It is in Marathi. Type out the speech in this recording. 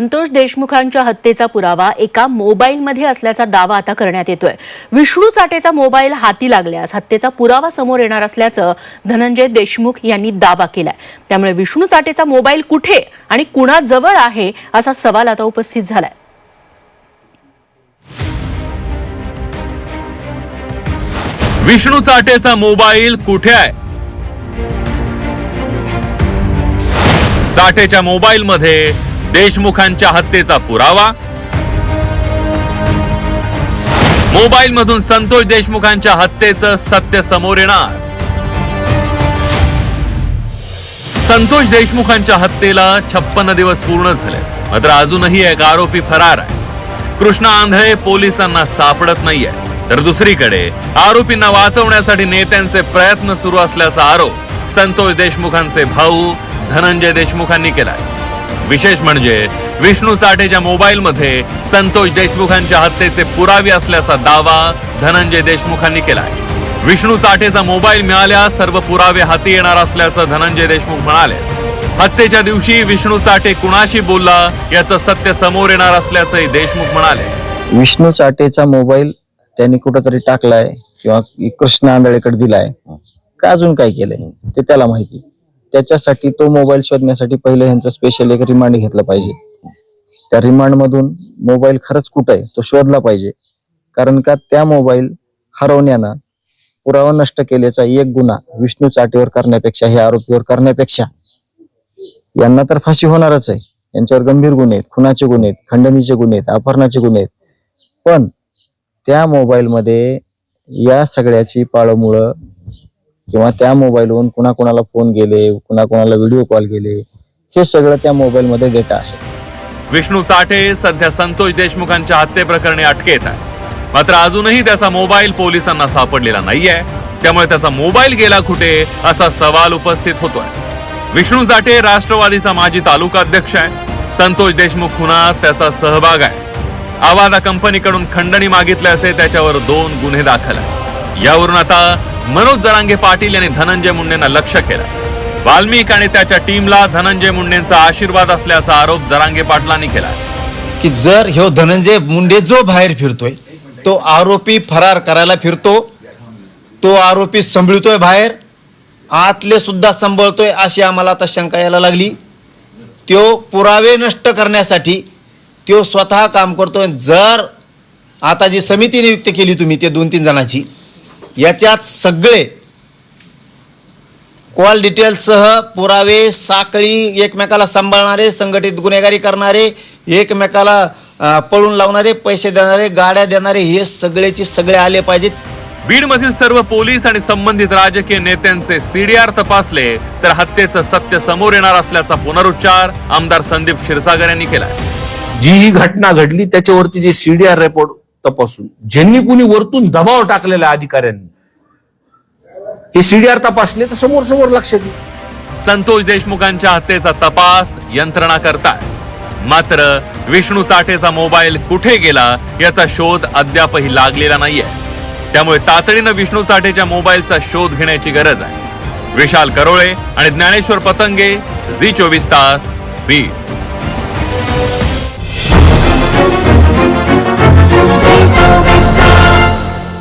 संतोष देशमुखांच्या हत्येचा पुरावा एका मोबाईलमध्ये असल्याचा दावा आता करण्यात येतोय. विष्णू चाटेचा मोबाईल हाती लागल्यास हत्येचा पुरावा समोर येणार असल्याचं धनंजय देशमुख यांनी दावा केलाय. त्यामुळे विष्णू चाटेचा मोबाईल कुठे आणि कुणाजवळ आहे असा सवाल आता उपस्थित झालाय. विष्णू चाटेचा मोबाईल कुठे आहे? चाटेच्या मोबाईलमध्ये देशमुखांच्या हत्येचा पुरावा? मोबाईल मधून संतोष देशमुखांच्या हत्येचं सत्य समोर येणार. संतोष देशमुखांच्या हत्येला छप्पन दिवस पूर्ण झाले. मात्र अजूनही एक आरोपी फरार आहे. कृष्णा आंधळे पोलिसांना सापडत नाहीये. तर दुसरीकडे आरोपींना वाचवण्यासाठी नेत्यांचे प्रयत्न सुरू असल्याचा आरोप संतोष देशमुखांचे भाऊ धनंजय देशमुखांनी केलाय. विशेष म्हणजे विष्णू साठेच्या मोबाईल मध्ये संतोष देशमुखांच्या हत्येचे पुरावे असल्याचा दावा धनंजय देशमुखांनी केलाय. विष्णू साठेचा मोबाईल मिळाल्यास सर्व पुरावे हाती येणार असल्याचं धनंजय देशमुख म्हणाले. हत्येच्या दिवशी विष्णू चाटे कुणाशी बोलला याचं सत्य समोर येणार असल्याचंही देशमुख म्हणाले. विष्णू चाटेचा मोबाईल त्यांनी कुठंतरी टाकलाय किंवा कृष्ण आंधळेकडे दिलाय. का अजून काय केलंय? ते त्याला माहिती. त्याच्यासाठी तो मोबाईल शोधण्यासाठी पहिले ह्यांचा स्पेशल एक रिमांड घेतला पाहिजे. त्या रिमांड मधून मोबाईल खरंच कुठं आहे तो शोधला पाहिजे. कारण का त्या मोबाईल हरवण्यानं पुरावा नष्ट केल्याचा एक गुन्हा विष्णू चाटीवर करण्यापेक्षा हे आरोपीवर करण्यापेक्षा यांना तर फाशी होणारच आहे. यांच्यावर गंभीर गुन्हे आहेत खुनाचे गुन्हे आहेत खंडणीचे गुन्हे आहेत अपहरणाचे गुन्हे आहेत. पण त्या मोबाईलमध्ये या सगळ्याची पाळमुळं किंवा त्या मोबाईलवरून कुणा कुणाला फोन गेले कुणाकुणाला व्हिडिओ कॉल गेले हे सगळं त्या मोबाईलमध्ये डेटा आहे. विष्णू चाटे सध्या संतोष देशमुखांच्या हत्येप्रकरणी अटकेत आहे. मात्र अजूनही त्याचा मोबाईल पोलिसांना सापडलेला नाहीये. त्यामुळे त्याचा मोबाईल गेला कुठे असा सवाल उपस्थित होतोय. विष्णू चाटे राष्ट्रवादीचा माजी तालुका अध्यक्ष आहे. संतोष देशमुख खुनात त्याचा सहभाग आहे. आवादा कंपनीकडून खंडणी मागितल्याचे त्याच्यावर दोन गुन्हे दाखल आहे यावरून आता मनोज जरांगे पाटील यांनी धनंजय मुंडेंना लक्ष केलं. वाल्मिक आणि त्याच्या टीमला धनंजय मुंडेंचा आशीर्वाद असल्याचा आरोप जरांगे पाटलांनी केला. की जर ह्यो धनंजय मुंडे जो बाहेर फिरतोय तो आरोपी फरार करायला फिरतो तो आरोपी संभळतोय बाहेर आतले सुद्धा संभळतोय अशी आम्हाला आता शंका यायला लागली. तो पुरावे नष्ट करण्यासाठी तो स्वतः काम करतोय. जर आता जी समिती नियुक्त केली तुम्ही ते दोन तीन जणांची याच्यात सगळे कॉल डिटेल्ससह पुरावे साखळी एकमेकाला सांभाळणारे संघटित गुन्हेगारी करणारे एकमेकाला पळून लावणारे पैसे देणारे गाड्या देणारे हे सगळेचे सगळे आले पाहिजेत. बीड मधील सर्व पोलीस आणि संबंधित राजकीय नेत्यांचे सीडीआर तपासले तर हत्येचं सत्य समोर येणार असल्याचा पुनरुच्चार आमदार संदीप क्षीरसागर यांनी केला जी ही घटना घडली त्याच्यावरती जे सीडीआर रिपोर्ट तपासून. ज्यांनी कुणी वरतून दबाव टाकलेला अधिकाऱ्यांनी. हे सीडीआर तपासले तर समोर समोर लक्षात येईल संतोष देशमुखांच्या हत्येचा तपास यंत्रणा करतात मात्र विष्णू चाटेचा मोबाईल कुठे गेला याचा शोध अद्यापही लागलेला नाहीये. त्यामुळे तातडीनं विष्णू चाटेच्या मोबाईलचा शोध घेण्याची गरज आहे. विशाल करोळे आणि ज्ञानेश्वर पतंगे झी चोवीस तास बीड.